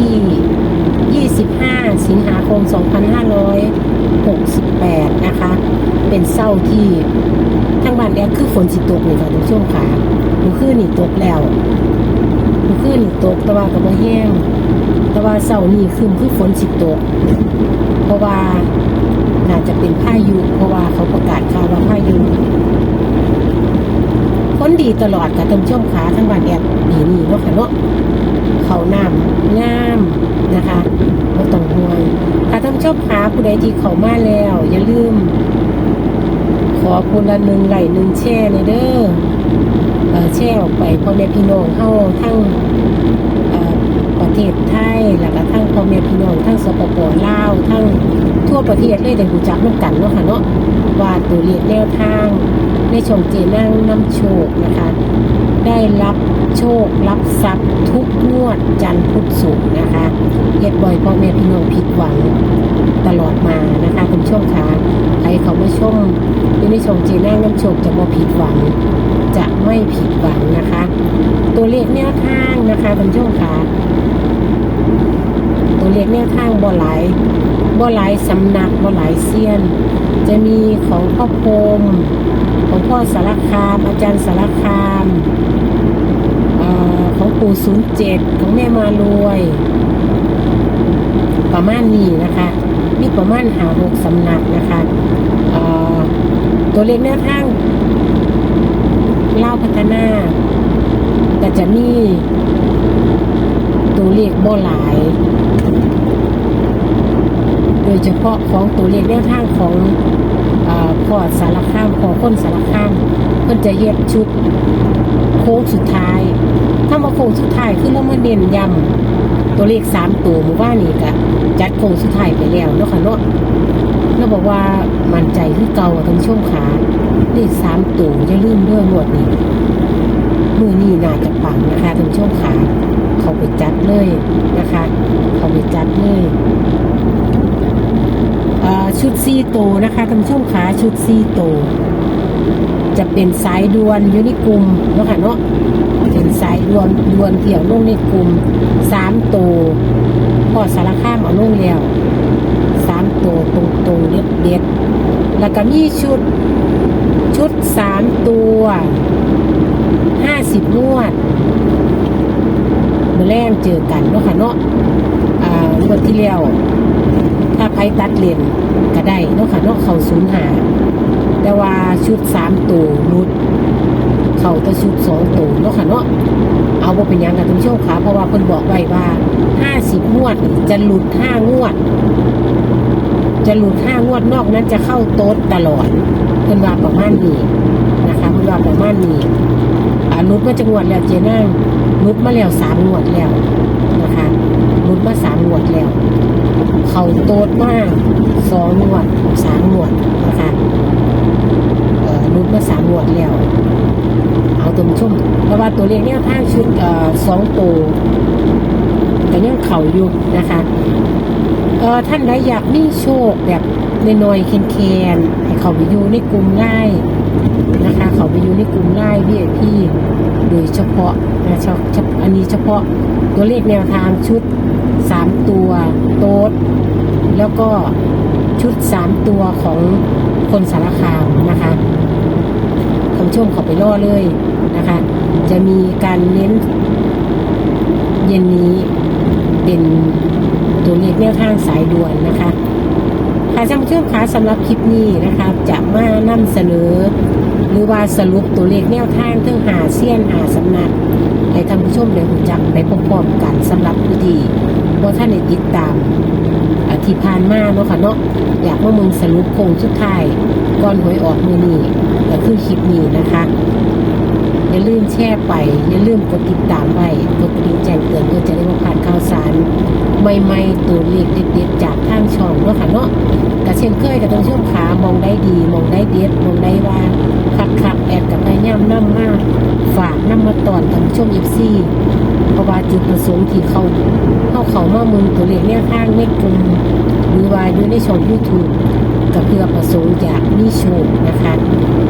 ที่ 25 สิงหาคม 2568 นะคะ เป็นเศร้าที่ทั้งบ้านแอดคือฝนสิตกนี่ค่ะทุกช่วงขาหนูคือนี่ตกแล้วหนูคือนี่ตกแต่ว่ากับว่าแห้งแต่ว่าเศร้านี่คือคือฝนสิตก เพราะว่าน่าจะเป็นพายุ เพราะว่าเขาประกาศข่าวว่าพายุพ้นดีตลอดกับท่านผู้ชมขาทั้งวันแอดปีนี้เนาะค่ะเนาะ เขาน้ำงามนะคะก็ต้องห่วงค่ะท่านผู้ชมขาผู้ใดที่เขามาแล้ว อย่าลืม ขอคนละหนึ่งไหลหนึ่งแช่ในเด้อเออแช่ออกไปพ่อแม่พี่น้องเข้าทั้งประเทศไทยแล้วก็ทั้งพ่อแม่พี่น้องทั้งสปปลาวทั้งทั่วประเทศเลยได้รู้จักน้ำกันเนาะค่ะเนาะว่าตัวเลขแนวทางในช่องเจนั่งน้ำโชคนะคะ ได้รับโชครับทรัพย์ทุก งวดจันทร์พุธศุกร์นะคะเฮ็ดบ่อยพ่อแม่พี่น้องผิดหวังตลอดมานะคะคุณช่วงขาใครเขามาชมอยู่ในช่องเจนั่งน้ำโชคจะบ่ผิดหวัง จะไม่ผิดหวังนะคะ ตัวเลขแนวทางนะคะคุณช่วงขาตัวเลขแนวทางบ่หลายบ่หลายสำนักบ่หลายเซียน จะมีของพ่อพรมของพ่อสารคาม อาจารย์สารคาม ปู่ศูนย์เจ็ดของแม่มารวย ประมาณนี้นะคะมีประมาณหาหกสำนักนะคะตัวเลขแนวทางเล่าพัฒนาก็จะมีตัวเลขบ่หลาย โดยเฉพาะของตัวเลขแนวทางของออพ่อสารคามพอคนสารคาม พิ่นจะเฮ็ดชุดโค้งสุดท้าย ถ้ามาโค้งสุดท้ายคือเรามาเน้นย้ำตัวเลขสามตัวหมู่บ้านนี่ก็จัดโค้งสุดท้ายไปแล้วเนาะค่ะเนาะเราบอกว่ามั่นใจคือเก่าทั้งช่วงขาเลขสามตัวอย่าลืมเรื่องหมดนี่มือนี่น่าจะปังนะคะทั้งช่วงขาเขาไปจัดเลยนะคะ เขาไปจัดเลยชุดซีโตวนะคะท่านผู้ชมขาชุดซีโตว จะเป็นสายด่วนอยู่ในกลุ่มเนาะค่ะเนาะเป็นสายด่วนด่วนเที่ยวลงในกลุ่มสามโตวพอสารข้ามเอาลงแล้วสามโตวตรงตรงเด็ดเด็ดแล้วก็มีชุด ชุดสามตัวห้าสิบนวดมาแรงเจอกันเนาะค่ะเนาะอ่างวดที่แล้วถ้าไพ่ตัดเลนก็ได้เนาะค่ะเนาะเขาศูนย์หา แต่ว่าชุดสามตัวรุด เขาแตะชุดสองตัวเนาะค่ะเนาะเอาว่าเป็นยังกับทุกโชคขาเพราะว่าเพิ่นบอกไว้ว่าห้าสิบงวดจะหลุดห้างวด จะหลุดห้างวดนอกนั้นจะเข้าโต๊ดตลอดเพิ่นว่าประมาณนี้นะคะเพิ่นว่าประมาณนี้อ่าลุดมาจะงหวดแล้วเจนั่งลุดมาแล้วสามงวดแล้วนะคะลุดมาสามงวดแล้ว เขาโต๊ดมากสองหนวดสามหนวดนะคะเอ่อรุดมาสามหนวดแล้ว เอาตัวชมเพราะว่า ตัวเลขเนี่ยทางชุดเอ่อสองตัวแต่ยังเข่าอยู่นะคะเอ่อท่านใดอยากมีโชคแบบในนอยๆเคนให้เขาไปอยู่ในกลุ่มไล่นะคะ เขาไปอยู่ในกลุ่มไล่ VIP โดยเฉพาะนะเฉพาะอันนี้เฉพาะตัวเลขแนวทางชุดสามตัวโต๊ดแล้วก็ชุดสามตัวของคนสารคามนะคะทำช่วงเขาไปล่อเลย นะคะ จะมีการเน้นเย็นนี้เป็นตัวเลขแนวทางสายด่วนนะคะค่ะท่านผู้ชมคะสำหรับคลิปนี้นะคะจะมานำเสนอ หรือว่าสรุปตัวเลขแนวทางทั้งหาเซียนหาสำนักให้ท่านผู้ชมได้รู้จักไปพร้อมๆกันสำหรับผู้ที่ว่าท่านได้ติดตามอาที่ผ่านมาเนาะค่ะเนาะอยากว่ามึงสรุปโคงสุดท้ายก่อนหวยออกมือนี้ก็คือคลิปนี้นะคะ อย่าลืมแชร์ไป อย่าลืมกดติดตามไว้กดกระดิ่งแจ้งเตือนเพื่อจะได้มาผ่านข่าวสารใหม่ๆตัวเลขเด็ดๆจากทางช่องเนาะค่ะเนาะก็เช่นเคยกับตรงช่วงขามองได้ดี มองได้เด็ดมองได้ว่าคักคักแอดกับพยายามนำมากฝากน้ำมาตอนท่านผู้ชมเอฟซีเพราะว่าจุดประสงค์ที่เขาเข้าเขามาเมืองตัวเลขเนี่ยทางในกลุ่มหรือว่าอยู่ในช่องยูทูบ ก็เพื่อประสงค์อยากมีโชคนะคะ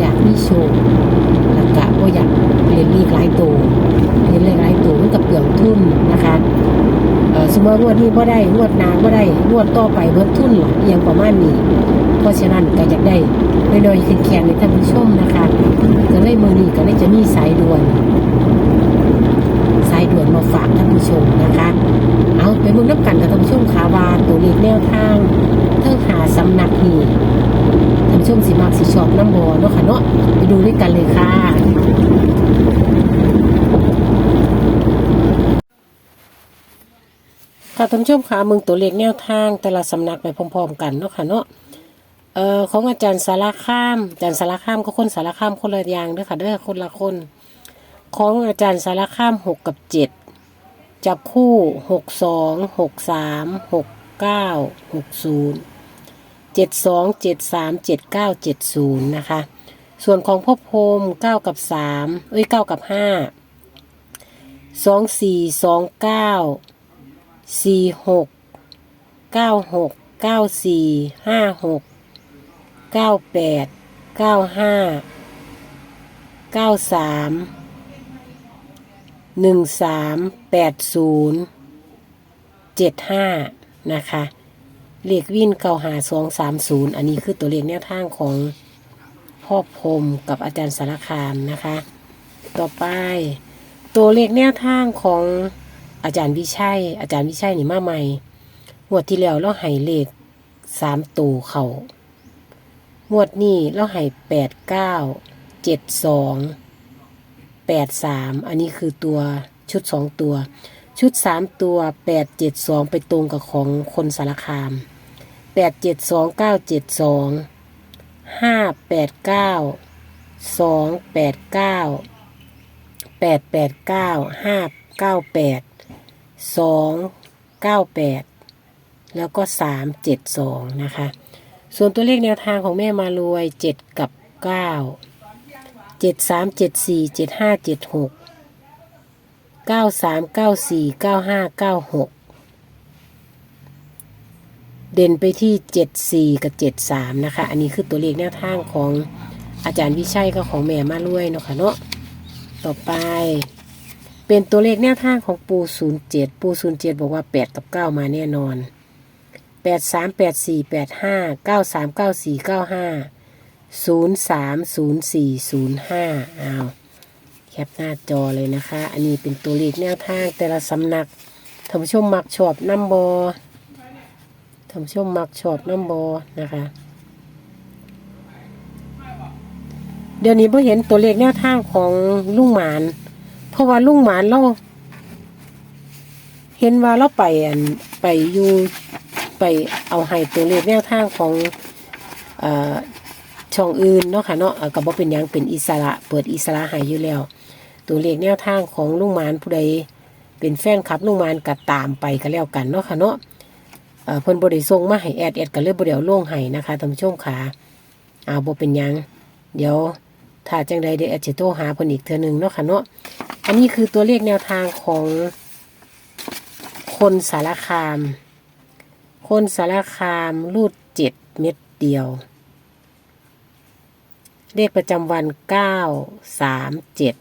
อยากมีโชคแล้วก็บ่อยากเรียนเลขหลายตัวเรียนเลขหลายตัวมันกับเปลืองทุนนะคะเออสมมมื่องวดนี้บ่ได้งวดน้าบ่ได้งวดต่อไปเบิดทุนล่ะอหยังประมาณนี้ เพราะฉะนั้นก็อยากได้น้อยๆขึ้นแขนในท่านผู้ชมนะคะก็เลยมือนี้ก็เลยจะมีสายด่วน ด่วนมาฝากท่านผู้ชมนะคะ เอาไปเบิ่งน้ำกันกับท่านผู้ชมขาว่าตัวเลขแนวทางเทิงหาสำนักนี่ท่านผู้ชมสิมักสิชอบน้ำบอเนาะค่ะเนาะไปดูด้วยกันเลยค่ะค่ะท่านผู้ชมคะมึงตัวเลขแนวทางแต่ละสำนักไปพร้อมๆกันเนาะค่ะเนาะเอ่อของอาจารย์สารคามอาจารย์สารคามก็คนสารคามคนละอย่างเด้อค่ะเด้อคนละคน ของอาจารย์สารคามหกกับเจ็ดจับคู่หกสองหกสามหกเก้าหกศูนย์เจ็ดสองเจ็ดสามเจ็ดเก้าเจ็ดศูนย์นะคะ ส่วนของพ่อพรมเก้ากับสามเอ้ยเก้ากับห้าสองสี่สองเก้าสี่หกเก้าหกเก้าสี่ห้าหกเก้าแปดเก้าห้าเก้าสาม หนึ่งสามแปดศูนย์เจ็ดห้านะคะเลขวินเก้าหาสองสามศูนย์อันนี้คือตัวเลขแนวทางของพ่อพรมกับอาจารย์สารคามนะคะ ต่อไป ตัวเลขแนวทางของอาจารย์วิชัย อาจารย์วิชัยนี่มาใหม่งวดที่แล้วเราให้เลขสามตัวเขางวดนี้เราให้แปดเก้าเจ็ดสอง แปดสามอันนี้คือตัวชุดสองตัว ชุดสามตัวแปดเจ็ดสองไปตรงกับของคนสารคามแปดเจ็ดสองเก้าเจ็ดสองห้าแปดเก้าสองแปดเก้าแปดแปดเก้าห้าเก้าแปดสองเก้าแปดแล้วก็สามเจ็ดสองนะคะ ส่วนตัวเลขแนวทางของแม่มารวยเจ็ดกับเก้า เจ็ดสามเจ็ดสี่เจ็ดห้าเจ็ดหกเก้าสามเก้าสี่เก้าห้าเก้าหกเด่นไปที่เจ็ดสี่กับเจ็ดสามนะคะ อันนี้คือตัวเลขแนวทางของอาจารย์วิชัยก็ของแม่มารวยเนาะค่ะเนาะต่อไป เป็นตัวเลขแนวทางของปู07ปู07บอกว่า8กับ9มาแน่นอน8 3 8 4 8 5 9 3 9 4 9 5 0 3 0 4 0 030405อ้าวแคปหน้าจอเลยนะคะ อันนี้เป็นตัวเลขแนวทางแต่ละสำนักท่านผู้ชมมักชอบน้ำบอท่านผู้ชมมักชอบน้ำบอนะคะ เดี๋ยวนี้พอเห็นตัวเลขแนวทางของลุงหมาน เพราะว่าลุงหมานเราเห็นว่าเราไปอันไปอยู่ไปเอาให้ตัวเลขแนวทางของอ่อ ช่องอื่นเนาะค่ะเนาะก็บ่เป็นยังเป็นอิสระเปิดอิสระให้อยู่แล้ว ตัวเลขแนวทางของลุงมานผู้ใดเป็นแฟนคลับลุงมานก็ตามไปก็แล้วกันเนาะค่ะเนาะเพิ่นบ่ได้ส่งมาให้แอดแอดก็เลยบ่ได้เอาลงให้นะคะท่านผู้ชมค่ะอ่าบ่เป็นยังเดี๋ยวถ้าจังใดเดี๋ยวแอดจะโทรหาเพิ่นอีกเทื่อหนึงเนาะค่ะเนาะอันนี้คือตัวเลขแนวทางของคนสารคาม คนสารคามรูดเจ็ดเม็ดเดียว เลขประจำวันเก้าสามเจ็ด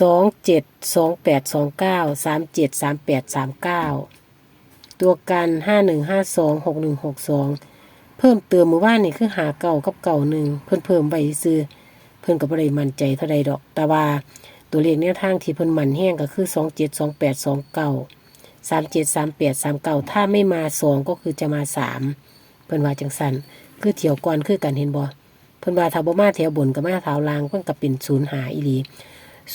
สองเจ็ดสองแปดสองเก้าสามเจ็ดสามแปดสามเก้าตัวกันห้าหนึ่งห้าสองหกหนึ่งหกสองเพิ่มเติมมือว่านนี่คือหาเก่ากับเก่าหนึ่งเพิ่นเพิ่มไปซื้อเพิ่นก็บ่ได้มั่นใจเท่าใดดอก แต่ว่าตัวเลขแนวทางที่เพิ่นมันแห้งก็คือ2 7 2 8 2 9 3 7 3 8 3 9ถ้าไม่มา2ก็คือจะมา3เพิ่นว่าจังซั่น คือเที่ยวก่อนคือกันเห็นบ่เพิ่นว่าถ้าบ่มาแถวบนก็มาแถวล่างเพิ่นก็เป็นศูนย์หาอีหลี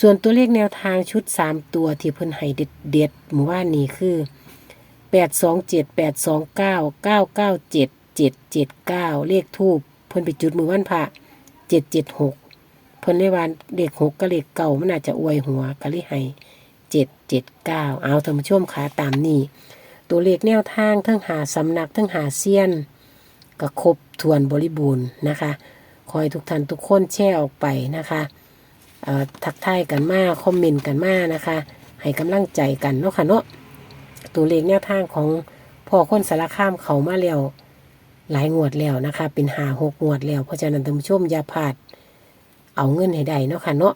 ส่วนตัวเลขแนวทางชุด 3 ตัวที่เพิ่นให้เด็ดเด็ดๆเมื่อวานนี้คือ 8 2 7 8 2 9 9 9 7 7 7 9 เลขทูบเพิ่นไปจุดมือวันพระ7 7 6 เพิ่นได้ว่าเลขหกกับเลขเก่ามันอาจจะอวยหัวก็เลยให้เจ็ดเจ็ดเก้าเอาท่านผู้ชมขาตามนี้ตัวเลขแนวทางทั้งหาสำนักทั้งหาเซียน ก็ครบทวนบริบูรณ์นะคะคอยทุกท่านทุกคนแชร์ออกไปนะคะทักทายกันมาคอมเมนต์กันมานะคะ ให้กำลังใจกันเนาะค่ะเนาะตัวเลขแนวทางของพ่อคนสารคามเขามาแล้วหลายงวดแล้วนะคะ เป็นหาหกงวดแล้วเพราะฉะนั้นท่านผู้ชมอย่าพลาด เอาเงินให้ได้เนาะค่ะเนาะ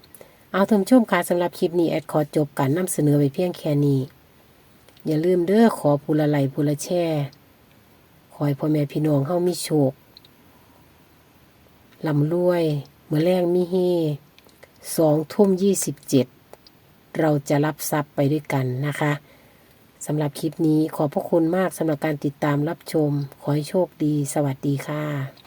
เอาท่านผู้ชมค่ะสำหรับคลิปนี้แอดขอจบการนำเสนอไปเพียงแค่นี้ อย่าลืมเด้อขอผู้ละไหลผู้ละแช่ อยพ่อแม่พี่น้องเฮามีโชคลำรวยเมื่อแรงมีเฮสองทุ่มยี่สิบเจ็ดเราจะรับทรัพย์ไปด้วยกันนะคะสำหรับคลิปนี้ขอบพระคุณมากสำหรับการติดตามรับชม ขอให้โชคดี สวัสดีค่ะ